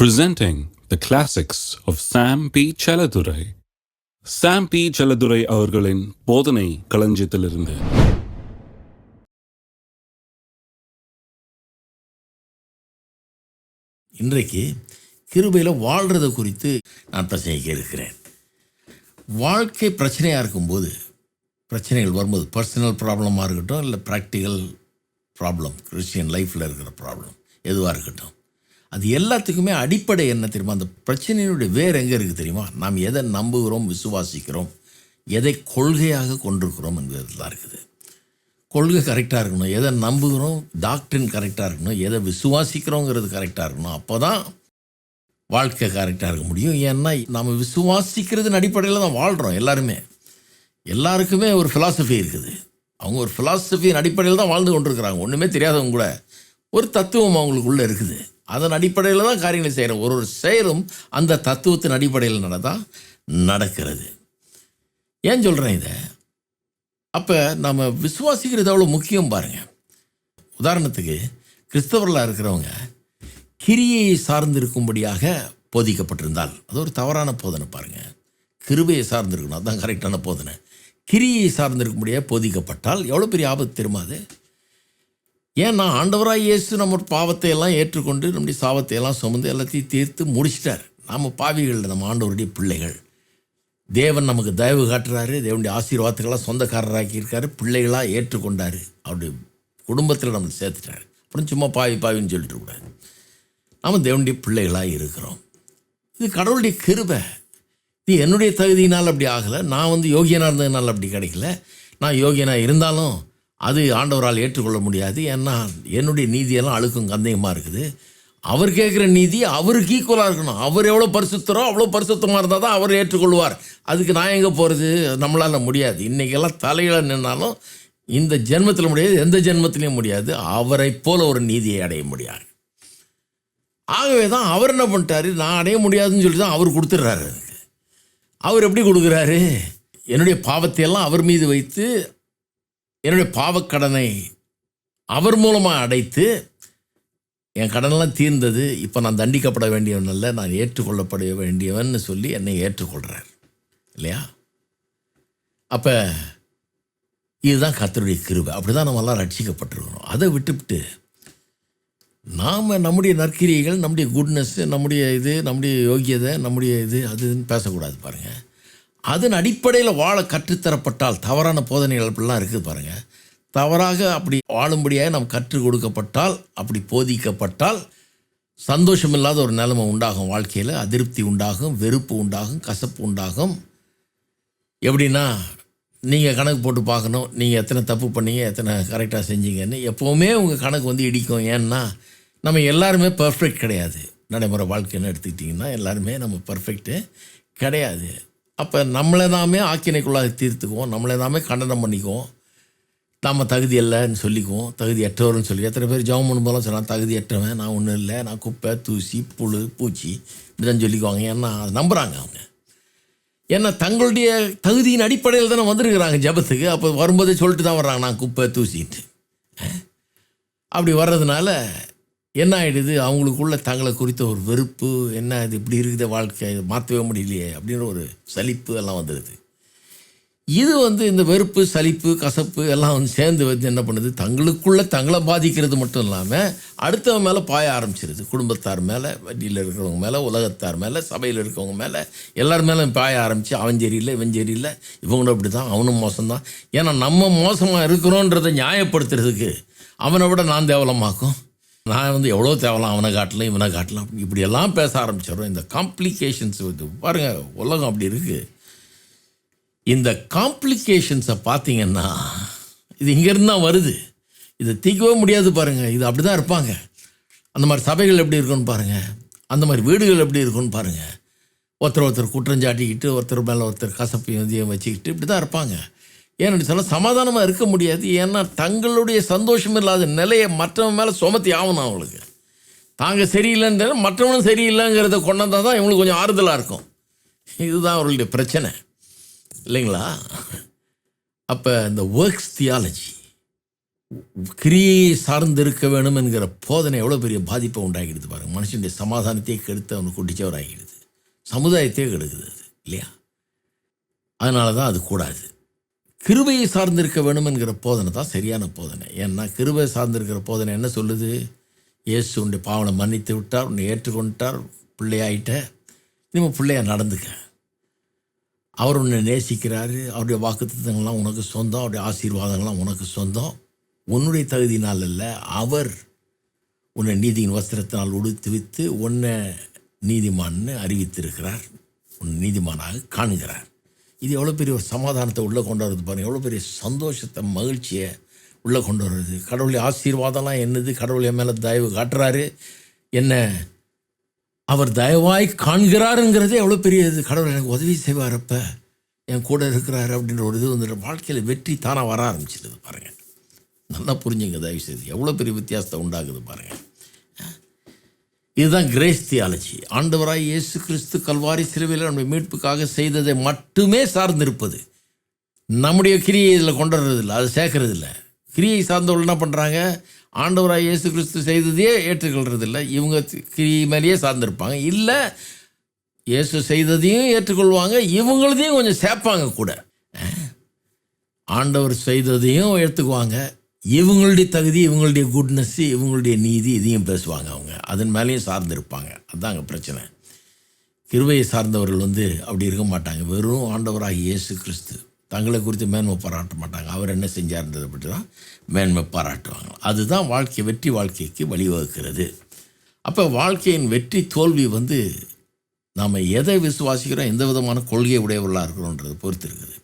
presenting the classics of Sam P. Chaladurai. Sam P Chelladurai அவர்களின் போதனை களஞ்சியத்திலிருந்து இன்றைக்கு கிருபையில் வாழ்கிறது குறித்து நான் பிரச்சனைக்கு இருக்கிறேன் வாழ்க்கை பிரச்சனையாக இருக்கும்போது பிரச்சனைகள் வரும்போது பர்சனல் ப்ராப்ளமாக இருக்கட்டும் இல்லை ப்ராக்டிக்கல் ப்ராப்ளம் கிறிஸ்டியன் லைஃப்பில் இருக்கிற ப்ராப்ளம் எதுவாக இருக்கட்டும் அது எல்லாத்துக்குமே அடிப்படை என்ன தெரியுமா? அந்த பிரச்சனையினுடைய வேர் எங்கே இருக்குது தெரியுமா? நாம் எதை நம்புகிறோம் விசுவாசிக்கிறோம் எதை கொள்கையாக கொண்டிருக்கிறோம் என்பதில் தான் இருக்குது. கொள்கை கரெக்டாக இருக்கணும். எதை நம்புகிறோம் டாக்டரின் கரெக்டாக இருக்கணும். எதை விசுவாசிக்கிறோங்கிறது கரெக்டாக இருக்கணும். அப்போ தான் வாழ்க்கை கரெக்டாக இருக்க முடியும். ஏன்னா நம்ம விசுவாசிக்கிறதுன்னு அடிப்படையில் தான் வாழ்கிறோம் எல்லாருமே. எல்லாருக்குமே ஒரு ஃபிலாசபி இருக்குது. அவங்க ஒரு ஃபிலாசபியின் அடிப்படையில் தான் வாழ்ந்து கொண்டிருக்கிறாங்க. ஒன்றுமே தெரியாதவங்க கூட. ஒரு தத்துவம் அவங்களுக்குள்ளே இருக்குது. அதன் அடிப்படையில் தான் காரியங்களை செய்கிறோம் ஒரு ஒரு செயலும் அந்த தத்துவத்தின் அடிப்படையில் நடந்தால் நடக்கிறது. ஏன் சொல்கிறேன் இதை? அப்போ நம்ம விசுவாசிக்கிறது எவ்வளோ முக்கியம் பாருங்கள் உதாரணத்துக்கு கிறிஸ்தவர்களாக இருக்கிறவங்க கிரியையை சார்ந்திருக்கும்படியாக போதிக்கப்பட்டிருந்தால் அது ஒரு தவறான போதனை பாருங்கள் கிருபையை சார்ந்திருக்கணும் அதுதான் கரெக்டான போதனை. கிரியை சார்ந்திருக்கும்படியாக போதிக்கப்பட்டால் எவ்வளோ பெரிய ஆபத்து தெரியுமா அது? ஏன்னா ஆண்டவராக இயேசு நம்ம பாவத்தை எல்லாம் ஏற்றுக்கொண்டு நம்முடைய சாபத்தை எல்லாம் சுமந்து எல்லாத்தையும் தீர்த்து முடிச்சிட்டார். நம்ம பாவிகள் நம்ம ஆண்டவருடைய பிள்ளைகள். தேவன் நமக்கு தயவு காட்டுறாரு. தேவனுடைய ஆசீர்வாதத்துக்கெல்லாம் சொந்தக்காரராக்கியிருக்காரு. பிள்ளைகளாக ஏற்றுக்கொண்டார். அவருடைய குடும்பத்தில் நம்ம சேர்த்துட்டாரு. அப்புறம் சும்மா பாவி பாவின்னு சொல்லிட்டு கூடாது. நாம் தேவனுடைய பிள்ளைகளாக இருக்கிறோம். இது கடவுளுடைய கிருபை. இது என்னுடைய தகுதியினால் அப்படி ஆகலை. நான் வந்து யோகியனாக இருந்ததுனால அப்படி கிடைக்கல. நான் யோகியனாக இருந்தாலும் அது ஆண்டவரால் ஏற்றுக்கொள்ள முடியாது. ஏன்னா என்னுடைய நீதியெல்லாம் அழுக்கும் கந்தயமாக இருக்குது. அவர் கேட்குற நீதி அவருக்கு ஈக்குவலாக இருக்கணும். அவர் எவ்வளோ பரிசுத்தரோ அவ்வளோ பரிசுத்தமாக இருந்தால் தான் அவர் ஏற்றுக்கொள்வார். அதுக்கு நான் எங்கே போகிறது நம்மளால் முடியாது. இன்றைக்கெல்லாம் தலையில் நின்னாலும் இந்த ஜென்மத்தில் முடியாது எந்த ஜென்மத்திலையும் முடியாது. அவரை போல ஒரு நீதியை அடைய முடியாது. ஆகவே தான் அவர் என்ன பண்ணிட்டாரு? நான் அடைய முடியாதுன்னு சொல்லி தான் அவர் கொடுத்துட்றாரு அவர் எப்படி கொடுக்குறாரு? என்னுடைய பாவத்தையெல்லாம் அவர் மீது வைத்து என்னுடைய பாவக்கடனை அவர் மூலமாக அடைத்து என் கடனெல்லாம் தீர்ந்தது. இப்போ நான் தண்டிக்கப்பட வேண்டியவன் அல்ல. நான் ஏற்றுக்கொள்ளப்பட வேண்டியவன் சொல்லி என்னை ஏற்றுக்கொள்கிறார் இல்லையா? அப்போ இதுதான் கத்தருடைய கிருபை. அப்படி தான் நம்மெல்லாம் ரட்சிக்கப்பட்டிருக்கிறோம் அதை விட்டுவிட்டு நாம் நம்முடைய நற்கிரியைகள் நம்முடைய குட்னஸ் நம்முடைய இது நம்முடைய யோகியதை நம்முடைய இது அதுன்னு பேசக்கூடாது பாருங்கள் அதன் அடிப்படையில் வாழ கற்றுத்தரப்பட்டால் தவறான போதனைகள் அப்படிலாம் இருக்குது பாருங்கள் தவறாக அப்படி வாழும்படியாக நாம் கற்றுக் கொடுக்கப்பட்டால் அப்படி போதிக்கப்பட்டால் சந்தோஷம் இல்லாத ஒரு நிலைமை உண்டாகும் வாழ்க்கையில். அதிருப்தி உண்டாகும் வெறுப்பு உண்டாகும் கசப்பு உண்டாகும். எப்படின்னா நீங்கள் கணக்கு போட்டு பார்க்கணும். நீங்கள் எத்தனை தப்பு பண்ணீங்க எத்தனை கரெக்டாக செஞ்சீங்கன்னு. எப்போவுமே உங்கள் கணக்கு வந்து இடிக்கும். ஏன்னா நம்ம எல்லாருமே பர்ஃபெக்ட் கிடையாது. நடைமுறை வாழ்க்கைன்னு எடுத்துக்கிட்டிங்கன்னா எல்லாருமே நம்ம பர்ஃபெக்ட்டு கிடையாது. அப்போ நம்மளை நாமே ஆக்கினைக்குள்ளாக தீர்த்துக்குவோம். நம்மளை நாமே கண்டனம் பண்ணிக்குவோம். நம்ம தகுதி இல்லைன்னு சொல்லிக்குவோம். தகுதி அற்றவர்னு சொல்லி எத்தனை பேர் ஜெபம் பண்ணும்போதெல்லாம் சொன்னால் தகுதி அற்றவன் நான் ஒன்றும் இல்லை நான் குப்பை தூசி புழு பூச்சி இப்படிதான் சொல்லிக்குவாங்க. ஏன்னா அதை நம்புகிறாங்க அவங்க. ஏன்னா தங்களுடைய தகுதியின் அடிப்படையில் தானே வந்திருக்கிறாங்க ஜபத்துக்கு. அப்போ வரும்போதே சொல்லிட்டு தான் வர்றாங்க நான் குப்பை தூசின்ட்டு. அப்படி வர்றதுனால என்ன ஆகிடுது அவங்களுக்குள்ள தங்களை குறித்த ஒரு வெறுப்பு என்ன இது இப்படி இருக்குது வாழ்க்கை இதை மாற்றவே முடியலையே அப்படின்ற ஒரு சலிப்பு எல்லாம் வந்துடுது இது வந்து இந்த வெறுப்பு சலிப்பு கசப்பு எல்லாம் வந்து சேர்ந்து வந்து என்ன பண்ணுது? தங்களுக்குள்ள தங்களை பாதிக்கிறது மட்டும் இல்லாமல் அடுத்தவங்க மேலே பாய ஆரம்பிச்சிருது. குடும்பத்தார் மேலே வண்டியில் இருக்கிறவங்க மேலே உலகத்தார் மேலே சபையில் இருக்கிறவங்க மேலே எல்லார் மேலே பாய ஆரம்பித்து அவன் சரியில்லை இவன் சரியில்லை இவங்களும் அப்படி தான் அவனும் மோசம்தான். ஏன்னா நம்ம மோசமாக இருக்கிறோன்றதை நியாயப்படுத்துறதுக்கு அவனை விட நான் தேவலமாக்கும் நான் வந்து எவ்வளோ தேவலாம் அவனை காட்டலாம் இவனை காட்டலாம் இப்படியெல்லாம் பேச ஆரம்பிச்சிடும் இந்த காம்ப்ளிகேஷன்ஸ் இது பாருங்கள் உலகம் அப்படி இருக்குது இந்த காம்ப்ளிகேஷன்ஸை பார்த்தீங்கன்னா இது இங்கேருந்து தான் வருது. இதை தீக்கவே முடியாது பாருங்கள் இது அப்படி தான் இருப்பாங்க. அந்த மாதிரி சபைகள் எப்படி இருக்குன்னு பாருங்கள் அந்த மாதிரி வீடுகள் எப்படி இருக்குன்னு பாருங்கள் ஒருத்தர் ஒருத்தர் குற்றஞ்சாட்டிக்கிட்டு ஒருத்தர் மேலே ஒருத்தர் கசப்பையும் இதையும் வச்சுக்கிட்டு இப்படி தான் இருப்பாங்க. ஏன்னு சொன்னால் சமாதானமாக இருக்க முடியாது. ஏன்னா தங்களுடைய சந்தோஷம் இல்லாத நிலையை மற்றவன் மேலே சுமத்தி ஆகணும் அவங்களுக்கு தாங்க சரியில்லைன்ற மற்றவனும் சரியில்லைங்கிறத கொண்டாந்தால் தான் இவங்களுக்கு கொஞ்சம் ஆறுதலாக இருக்கும். இதுதான் அவர்களுடைய பிரச்சனை. இல்லைங்களா? அப்போ இந்த ஒர்க்ஸ் தியாலஜி கிரியையை சார்ந்திருக்க வேணும் என்கிற போதனை எவ்வளோ பெரிய பாதிப்பை உண்டாகிடுது பாருங்கள் மனுஷனுடைய சமாதானத்தையே கெடுத்து அவனை குடிச்சவராகிடுது சமுதாயத்தையே கெடுக்குது அது இல்லையா? அதனால தான் அது கூடாது. கிருபையை சார்ந்திருக்க வேணும் என்கிற போதனை தான் சரியான போதனை. ஏன்னா கிருபை சார்ந்திருக்கிற போதனை என்ன சொல்லுது? இயேசு உன்னுடைய பாவனை மன்னித்து விட்டார் உன்னை ஏற்றுக்கொண்டார் பிள்ளையாயிட்ட. இனிமேல் பிள்ளையாக நடந்துக்க. அவர் உன்னை நேசிக்கிறாரு அவருடைய வாக்குத்தத்தங்கள்லாம் உனக்கு சொந்தம் அவருடைய ஆசீர்வாதங்கள்லாம் உனக்கு சொந்தம். உன்னுடைய தகுதியினால் இல்லை அவர் உன்னை நீதியின் வஸ்திரத்தினால் உடுத்து வித்து உன்னை நீதிமான்னு அறிவித்திருக்கிறார். உன்னை நீதிமானாக காணுகிறார். இது எவ்வளோ பெரிய ஒரு சமாதானத்தை உள்ளே கொண்டு வருது பாருங்கள் எவ்வளோ பெரிய சந்தோஷத்தை மகிழ்ச்சியை உள்ளே கொண்டு வருது கடவுளுடைய ஆசீர்வாதம்லாம் என்னது? கடவுள் என் மேலே தயவு காட்டுறாரு. என்ன அவர் தயவாய் காண்கிறாருங்கிறதே எவ்வளோ பெரிய இது. கடவுள் எனக்கு உதவி செய்வார் அப்போ என் கூட இருக்கிறாரு அப்படின்ற ஒரு இது வந்து வாழ்க்கையில் வெற்றி தானாக வர ஆரம்பிச்சிடுது பாருங்கள் நல்லா புரிஞ்சுங்க தயவு செய்து எவ்வளோ பெரிய வித்தியாசத்தை உண்டாகுது பாருங்கள் இதுதான் கிரேஸ் தியாலஜி ஆண்டவராய் இயேசு கிறிஸ்து கல்வாரி சிலுவையில் நம்முடைய மீட்புக்காக செய்ததை மட்டுமே சார்ந்திருப்பது. நம்முடைய கிரியை இதில் கொண்டு வர்றதில்லை அது சேர்க்கறது இல்லை கிரியை சார்ந்தவர்கள் என்ன பண்ணுறாங்க ஆண்டவராய் இயேசு கிறிஸ்து செய்ததையே ஏற்றுக்கொள்றது இல்லை இவங்க கிரியை மேலேயே சார்ந்திருப்பாங்க. இல்லை இயேசு செய்ததையும் ஏற்றுக்கொள்வாங்க இவங்களதையும் கொஞ்சம் சேர்ப்பாங்க கூட. ஆண்டவர் செய்ததையும் ஏற்றுக்குவாங்க. இவங்களுடைய தகுதி இவங்களுடைய குட்னஸ்ஸு இவங்களுடைய நீதி இதையும் பேசுவாங்க அவங்க. அதன் மேலேயும் சார்ந்திருப்பாங்க. அதுதான் அங்கே பிரச்சனை. கிருவையை சார்ந்தவர்கள் வந்து அப்படி இருக்க மாட்டாங்க. வெறும் ஆண்டவராக இயேசு கிறிஸ்து. தங்களை குறித்து மேன்மை பாராட்ட மாட்டாங்க. அவர் என்ன செஞ்சார்ன்றதை பற்றி தான் மேன்மை பாராட்டுவாங்க. அதுதான் வாழ்க்கை வெற்றி வாழ்க்கைக்கு வழிவகுக்கிறது. அப்போ வாழ்க்கையின் வெற்றி தோல்வி வந்து நாம் எதை விசுவாசிக்கிறோம் எந்த விதமான கொள்கை உடையவர்களாக இருக்கிறோன்றது பொறுத்து இருக்குது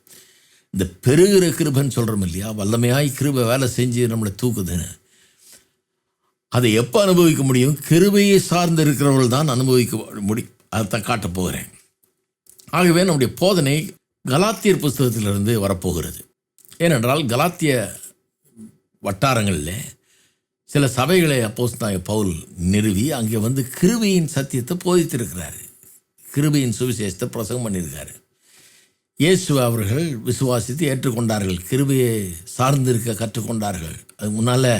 இந்த பெருகிற கிருபன்னு சொல்கிறோம் இல்லையா? வல்லமையாய் கிருபை வேலை செஞ்சு நம்மளை தூக்குதுன்னு. அதை எப்போ அனுபவிக்க முடியும்? கிருபையை சார்ந்து இருக்கிறவர்கள் தான் அனுபவிக்க முடியும் அதைத்தான் காட்டப் போகிறேன். ஆகவே நம்முடைய போதனை கலாத்தியர் புஸ்தகத்திலிருந்து வரப்போகிறது. ஏனென்றால் கலாத்திய வட்டாரங்களில் சில சபைகளை அப்போஸ் பவுல் நிறுவி அங்கே வந்து கிருபியின் சத்தியத்தை போதித்திருக்கிறாரு. கிருபியின் சுவிசேஷத்தை பிரசங்கம் பண்ணியிருக்காரு. இயேசு அவர்கள் விசுவாசித்து ஏற்றுக்கொண்டார்கள். கிருபையை சார்ந்திருக்க கற்றுக்கொண்டார்கள். அது முன்னால்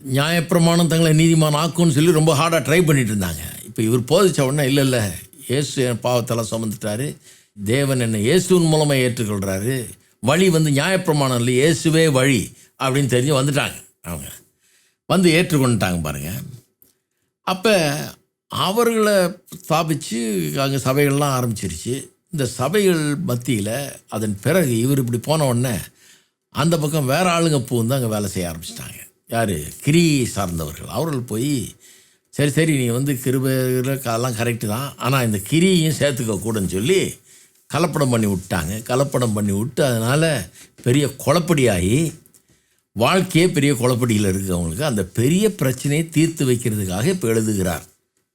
நியாயப்பிரமாணம் தங்களை நீதிமான் ஆக்கும்னு சொல்லி ரொம்ப ஹார்டாக ட்ரை பண்ணிட்டு இருந்தாங்க. இப்போ இவர் போதிச்ச உடனே இல்லை இல்லை இயேசு என் பாவத்தெல்லாம் சுமந்துட்டாரு. தேவன் என்னை இயேசுவின் மூலமாக ஏற்றுக்கொள்கிறாரு வழி வந்து நியாயப்பிரமாணம் இல்லை இயேசுவே வழி அப்படின்னு தெரிஞ்சு வந்துட்டாங்க அவங்க. வந்து ஏற்றுக்கொண்டுட்டாங்க பாருங்கள் அப்போ அவர்களை ஸ்தாபித்து அங்கே சபைகள்லாம் ஆரம்பிச்சிருச்சு. இந்த சபைகள் மத்தியில் அதன் பிறகு இவர் இப்படி போன உடனே அந்த பக்கம் வேற ஆளுங்க பூந்து அங்கே வேலை செய்ய ஆரம்பிச்சிட்டாங்க. யார்? கிரியை சார்ந்தவர்கள். அவர்கள் போய் சரி சரி நீ வந்து கிருபையில் அதெல்லாம் கரெக்டு தான். ஆனால் இந்த கிரியையும் சேர்த்துக்க கூடன்னு சொல்லி கலப்படம் பண்ணி விட்டாங்க. கலப்படம் பண்ணி விட்டு அதனால் பெரிய குழப்படியாகி வாழ்க்கையே பெரிய குழப்படியில் இருக்கிறவங்களுக்கு அந்த பெரிய பிரச்சனையை தீர்த்து வைக்கிறதுக்காக இப்போ எழுதுகிறார்.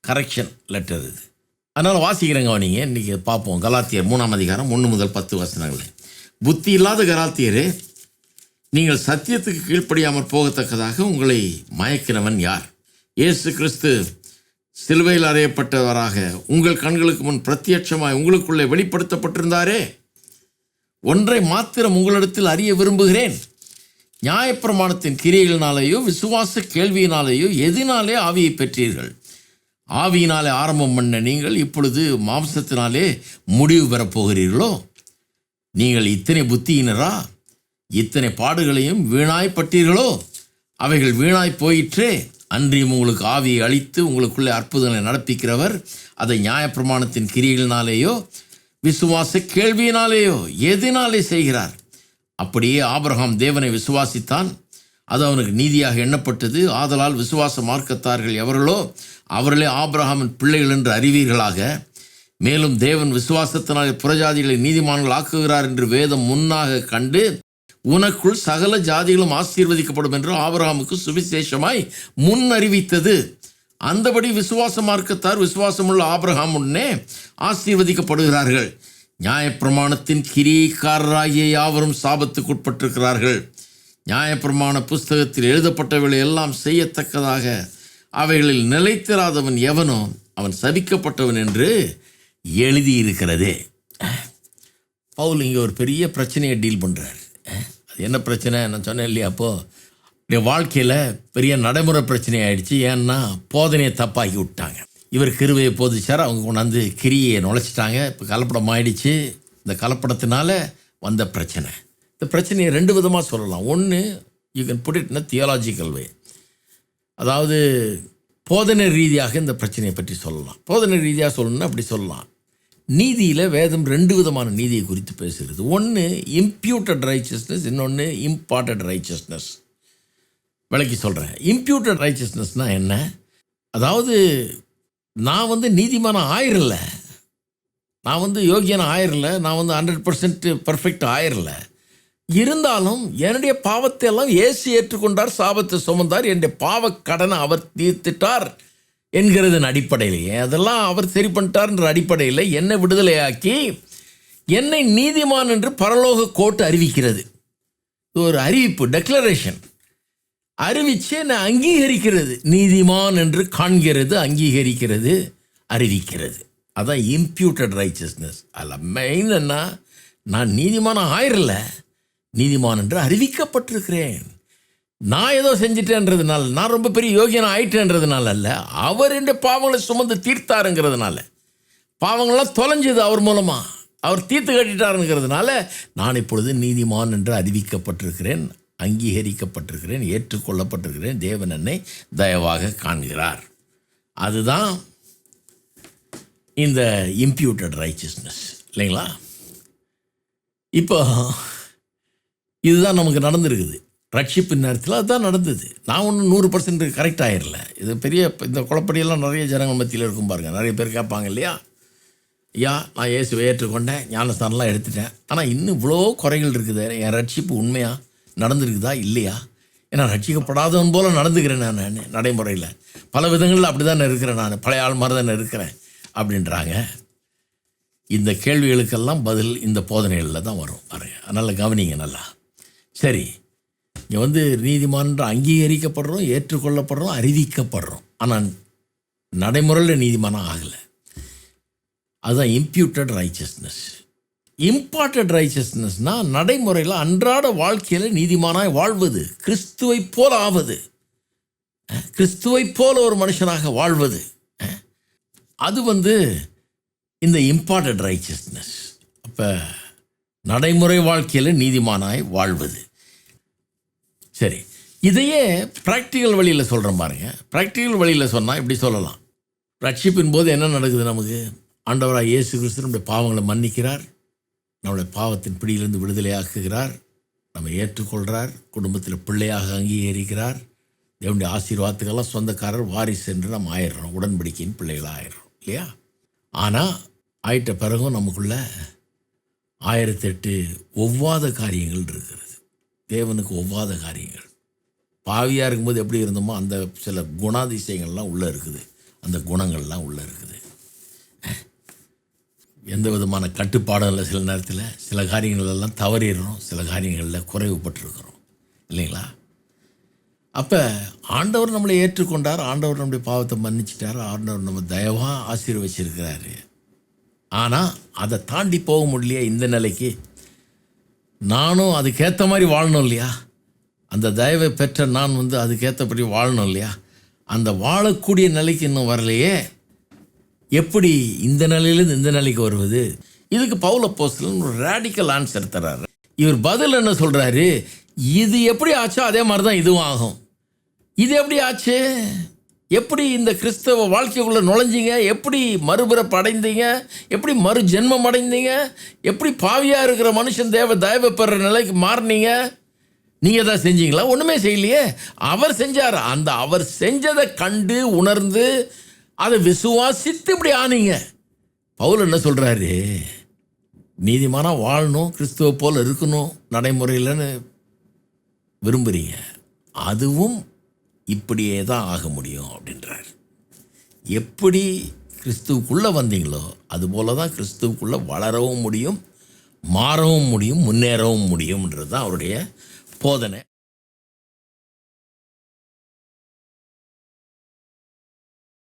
கரெக்ஷன் லெட்டர் இது. அதனால் வாசிக்கிறேங்க அவனிங்க இன்றைக்கி பார்ப்போம். கலாத்தியர் மூணாம் அதிகாரம் ஒன்று முதல் பத்து வசனங்கள். புத்தி இல்லாத கலாத்தியரே நீங்கள் சத்தியத்துக்கு கீழ்ப்படியாமல் போகத்தக்கதாக உங்களை மயக்கினவன் யார்? இயேசு கிறிஸ்து சிலுவையில் அறையப்பட்டவராக உங்கள் கண்களுக்கு முன் பிரத்யட்சமாய் உங்களுக்குள்ளே வெளிப்படுத்தப்பட்டிருந்தாரே. ஒன்றை மாத்திரம் உங்களிடத்தில் அறிய விரும்புகிறேன். நியாயப்பிரமாணத்தின் கிரியைகளினாலேயோ விசுவாச கேள்வியினாலேயோ எதினாலே ஆவியை பெற்றீர்கள். ஆவியினாலே ஆரம்பம் பண்ண நீங்கள் இப்பொழுது மாம்சத்தினாலே முடிவு பெறப் போகிறீர்களோ நீங்கள் இத்தனை புத்தியினரா? இத்தனை பாடுகளையும் வீணாய்ப்பட்டீர்களோ? அவைகள் வீணாய் போயிற்றே. அன்றியும் உங்களுக்கு ஆவியை அளித்து உங்களுக்குள்ளே அற்புதங்களை நடப்பிக்கிறவர் அதை நியாயப்பிரமாணத்தின் கிரிகளினாலேயோ விசுவாச கேள்வியினாலேயோ எதினாலே செய்கிறார். அப்படியே ஆபிரகாம் தேவனை விசுவாசித்தான். அது அவனுக்கு நீதியாக எண்ணப்பட்டது. ஆதலால் விசுவாச மார்க்கத்தார்கள் எவர்களோ அவர்களே ஆபிரஹாமின் பிள்ளைகள் என்று அறிவீர்களாக. மேலும் தேவன் விசுவாசத்தினாலே புறஜாதிகளை நீதிமான்கள் ஆக்குகிறார் என்று வேதம் முன்னாக கண்டு உனக்குள் சகல ஜாதிகளும் ஆசீர்வதிக்கப்படும் என்று ஆபிரஹாமுக்கு சுவிசேஷமாய் முன் அறிவித்தது அந்தபடி விசுவாச மார்க்கத்தார் விசுவாசமுள்ள ஆபிரகாம் உடனே ஆசீர்வதிக்கப்படுகிறார்கள். நியாயப்பிரமாணத்தின் கிரியைக்காரராகிய யாவரும் சாபத்துக்குட்பட்டிருக்கிறார்கள். நியாயப்பிரமாண புஸ்தகத்தில் எழுதப்பட்டவைகளை எல்லாம் செய்யத்தக்கதாக அவைகளில் நிலைத்திராதவன் எவனோ அவன் சபிக்கப்பட்டவன் என்று எழுதியிருக்கிறதே. பவுல் இங்கே ஒரு பெரிய பிரச்சனையை டீல் பண்ணுறாரு அது என்ன பிரச்சனை? நான் சொன்னேன் இல்லையா? அப்போது என் வாழ்க்கையில் பெரிய நடைமுறை பிரச்சனை ஆயிடுச்சு. ஏன்னா போதனையை தப்பாக்கி விட்டாங்க. இவர் கிருவையை போதிச்சார். அவங்க கொண்டாந்து கிரியை நுழைச்சிட்டாங்க. இப்போ கலப்படம் ஆயிடுச்சு இந்த கலப்படத்தினால வந்த பிரச்சனை. இந்த பிரச்சனையை ரெண்டு விதமாக சொல்லலாம். ஒன்று you can put it in theological way அதாவது போதனை ரீதியாக இந்த பிரச்சனையை பற்றி சொல்லலாம். போதனை ரீதியாக சொல்லணும்னா அப்படி சொல்லலாம். நீதியில் வேதம் ரெண்டு விதமான நீதியை குறித்து பேசுகிறது. ஒன்று இம்ப்யூட்டட் ரைச்சஸ்னஸ் இன்னொன்று இம்பார்ட்டட் ரைச்சஸ்னஸ் விளக்கி சொல்கிறேன் இம்ப்யூட்டட் ரைச்சஸ்னஸ்னால் என்ன? அதாவது நான் வந்து நீதிமானம் ஆயிரல. நான் வந்து யோகியன ஆயிரல. நான் வந்து ஹண்ட்ரட் பர்சன்ட் பர்ஃபெக்ட் ஆயிரல. இருந்தாலும் என்னுடைய பாவத்தை எல்லாம் ஏசி ஏற்றுக்கொண்டார் சாபத்தை சுமந்தார். என்னுடைய பாவ கடனை அவர் தீர்த்துட்டார் என்கிறதன் அடிப்படையிலேயே அதெல்லாம் அவர் சரி பண்ணிட்டார்ன்ற அடிப்படையில் என்னை விடுதலையாக்கி என்னை நீதிமான் என்று பரலோக கோர்ட் அறிவிக்கிறது. இது ஒரு அறிவிப்பு டெக்ளரேஷன் அறிவித்து என்னை அங்கீகரிக்கிறது. நீதிமான் என்று காண்கிறது அங்கீகரிக்கிறது அறிவிக்கிறது. அதான் இம்ப்யூட்டட் ரைச்சஸ்னஸ் அதில் மெயின் என்ன நான் நீதிமானம் ஆயிரல. நீதிமான் என்று அறிவிக்கப்பட்டிருக்கிறேன். நான் ஏதோ செஞ்சிட்டேன்றதுனால நான் ரொம்ப பெரிய யோகியன் ஆயிட்டேன்றதுனால அல்ல அவர் என்ற பாவங்களை சுமந்து தீர்த்தாருங்கிறதுனால பாவங்கள்லாம் தொலைஞ்சது அவர் மூலமாக அவர் தீர்த்து கட்டிட்டாருங்கிறதுனால நான் இப்பொழுது நீதிமான் என்று அறிவிக்கப்பட்டிருக்கிறேன் அங்கீகரிக்கப்பட்டிருக்கிறேன் ஏற்றுக்கொள்ளப்பட்டிருக்கிறேன் தேவன் என்னை தயவாக காண்கிறார். அதுதான் இந்த இம்ப்யூட்டட் ரைச்சஸ்னஸ் இல்லைங்களா? இப்போ இதுதான் நமக்கு நடந்திருக்குது. ரட்சிப்பு நேரத்தில் அதுதான் நடந்தது. நான் ஒன்றும் நூறு பர்சன்ட் கரெக்ட் ஆயிரல இது பெரிய இந்த குழப்படியெல்லாம் நிறைய ஜனங்கள் மத்தியில் இருக்கும் பாருங்கள் நிறைய பேர் கேட்பாங்க இல்லையா? ஐயா நான் இயேசுவை ஏற்றுக்கொண்டேன் ஞானஸ்தானெலாம் எடுத்துட்டேன். ஆனால் இன்னும் இவ்வளோ குறைகள் இருக்குது. என் ரட்சிப்பு உண்மையாக நடந்திருக்குதா? இல்லையா? ஏன்னா ரட்சிக்கப்படாதவன் போல நடந்துக்கிறேன் நான் நான் நடைமுறையில். பல விதங்களில் அப்படி தான் இருக்கிறேன் நான். பழைய ஆள் மாதிரி தானே இருக்கிறேன் அப்படின்றாங்க. இந்த கேள்விகளுக்கெல்லாம் பதில் இந்த போதனைகளில் தான் வரும். பாருங்கள் அதனால் கவனிங்க நல்லா. சரி இங்கே வந்து நீதிமன்ற அங்கீகரிக்கப்படுறோம் ஏற்றுக்கொள்ளப்படுறோம் அறிவிக்கப்படுறோம். ஆனால் நடைமுறையில் நீதிமானம் ஆகலை. அதுதான் இம்ப்யூட்டட் ரைச்சஸ்னஸ் இம்பார்ட்டட் ரைச்சஸ்னஸ்னால் நடைமுறையில் அன்றாட வாழ்க்கையில் நீதிமானாய் வாழ்வது கிறிஸ்துவை போல ஆவது. கிறிஸ்துவைப் கிறிஸ்துவை போல ஒரு மனுஷனாக வாழ்வது. அது வந்து இந்த இம்பார்ட்டட் ரைச்சஸ்னஸ் அப்போ நடைமுறை வாழ்க்கையில் நீதிமானாய் வாழ்வது. சரி இதையே ப்ராக்டிக்கல் வழியில் சொல்கிறேன் பாருங்க. ப்ராக்டிக்கல் வழியில் சொன்னால் இப்படி சொல்லலாம். ரட்சிப்பின் போது என்ன நடக்குது நமக்கு? ஆண்டவராக இயேசு கிறிஸ்து நம்முடைய பாவங்களை மன்னிக்கிறார். நம்முடைய பாவத்தின் பிடியிலிருந்து விடுதலையாக்குகிறார் நம்ம ஏற்றுக்கொள்கிறார் குடும்பத்தில் பிள்ளையாக அங்கீகரிக்கிறார். தேவனுடைய ஆசீர்வாதத்துக்கெல்லாம் சொந்தக்காரர் வாரிசு என்று நம்ம ஆயிடுறோம் உடன்படிக்கையின் பிள்ளைகளாக ஆயிடுறோம் இல்லையா? ஆனால் ஆயிட்ட பிறகும் நமக்குள்ளே ஆயிரத்தெட்டு ஒவ்வாத காரியங்கள் இருக்கிறது. தேவனுக்கு ஒவ்வாத காரியங்கள். பாவியாக இருக்கும்போது எப்படி இருந்தோமோ அந்த சில குணாதிசயங்கள்லாம் உள்ளே இருக்குது. அந்த குணங்கள்லாம் உள்ளே இருக்குது. எந்த விதமான கட்டுப்பாடும் இல்லை சில நேரத்தில் சில காரியங்களெல்லாம் தவறிடுறோம். சில காரியங்களில் குறைவுபட்டிருக்கிறோம். இல்லைங்களா? அப்போ ஆண்டவர் நம்மளை ஏற்றுக்கொண்டார். ஆண்டவர் நம்முடைய பாவத்தை மன்னிச்சிட்டார். ஆண்டவர் நம்ம தயவாக ஆசீர்வச்சிருக்கிறாரு. ஆனால் அதை தாண்டி போக முடியலையா இந்த நிலைக்கு. நானும் அதுக்கேற்ற மாதிரி வாழணும் இல்லையா? அந்த தயவை பெற்ற நான் வந்து அதுக்கேற்றபடி வாழணும் இல்லையா? அந்த வாழக்கூடிய நிலைக்கு இன்னும் வரலையே. எப்படி இந்த நிலையிலேருந்து இந்த நிலைக்கு வருவது? இதுக்கு பவுல போஸ்டலன் ஒரு ரேடிக்கல் ஆன்சர் தர்றாரு. இவர் பதில் என்ன சொல்கிறாரு இது எப்படி ஆச்சோ அதே மாதிரி தான் இதுவும் ஆகும். இது எப்படி ஆச்சு? எப்படி இந்த கிறிஸ்தவ வாழ்க்கைக்குள்ளே நுழைஞ்சிங்க? எப்படி மறுபிறப்பு அடைந்தீங்க எப்படி மறு ஜென்மம் அடைந்தீங்க? எப்படி பாவியாக இருக்கிற மனுஷன் தேவ தயவு பெற நிலைக்கு மாறினீங்க? நீங்கள் தான் செஞ்சீங்களா? ஒன்றுமே செய்யலையே. அவர் செஞ்சார். அந்த அவர் செஞ்சதை கண்டு உணர்ந்து அதை விசுவாசித்து இப்படி ஆனீங்க. பவுல் என்ன சொல்கிறாரு நீதிமானாக வாழணும் கிறிஸ்துவ போல் இருக்கணும் நடைமுறையில்னு விரும்புகிறீங்க அதுவும் இப்படியே தான் ஆக முடியும் அப்படின்றார். எப்படி கிறிஸ்துவுக்குள்ளே வந்தீங்களோ அதுபோல தான் கிறிஸ்துவுக்குள்ளே வளரவும் முடியும் மாறவும் முடியும் முன்னேறவும் முடியும்ன்றது தான் அவருடைய போதனை.